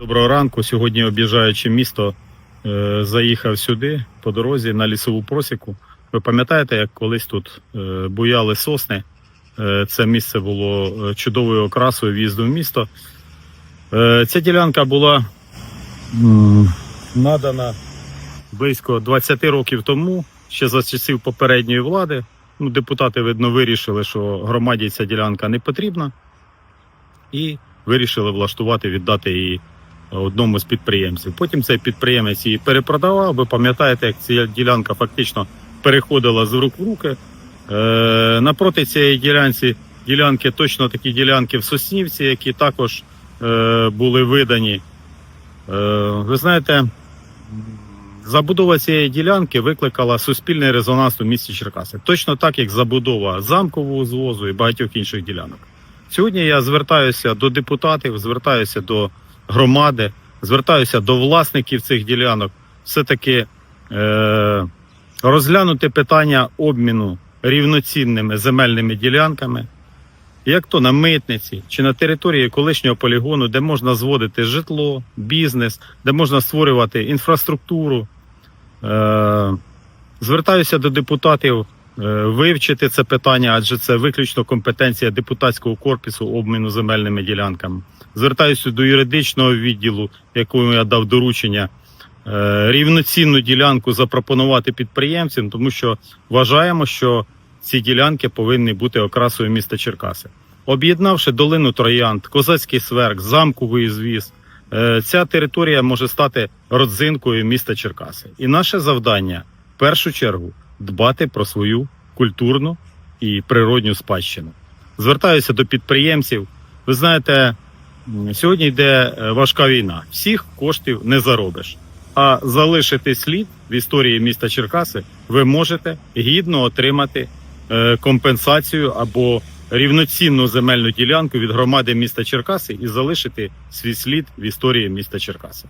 Доброго ранку. Сьогодні, об'їжджаючи місто, е, заїхав сюди по дорозі на лісову просіку. Ви пам'ятаєте, як колись тут е, буяли сосни? Е, Це місце було чудовою окрасою в'їзду в місто. Ця ділянка була надана близько 20 років тому, ще за часів попередньої влади. Ну, депутати, видно, вирішили, що громаді ця ділянка не потрібна, і вирішили влаштувати, віддати її одному з підприємців. Потім цей підприємець її перепродавав. Ви пам'ятаєте, як ця ділянка фактично переходила з рук в руки. Е, напроти цієї ділянці ділянки точно такі ділянки в Соснівці, які також е, були видані. Е, ви знаєте, забудова цієї ділянки викликала суспільний резонанс у місті Черкаси. Точно так, як забудова замкового звозу і багатьох інших ділянок. Сьогодні я звертаюся до депутатів, звертаюся до громади, звертаюся до власників цих ділянок, все-таки е, розглянути питання обміну рівноцінними земельними ділянками, як то на митниці чи на території колишнього полігону, де можна зводити житло, бізнес, де можна створювати інфраструктуру. Е, звертаюся до депутатів вивчити це питання, адже це виключно компетенція депутатського корпусу обміну земельними ділянками. Звертаюся до юридичного відділу, якому я дав доручення е, рівноцінну ділянку запропонувати підприємцям, тому що вважаємо, що ці ділянки повинні бути окрасою міста Черкаси. Об'єднавши долину Троянд, Козацький сверк, замковий звіз, е, ця територія може стати родзинкою міста Черкаси. І наше завдання в першу чергу дбати про свою культурну і природню спадщину. Звертаюся до підприємців. Ви знаєте, сьогодні йде е, важка війна. Всіх коштів не заробиш. А залишити слід в історії міста Черкаси ви можете гідно отримати е, компенсацію або рівноцінну земельну ділянку від громади міста Черкаси і залишити свій слід в історії міста Черкаси.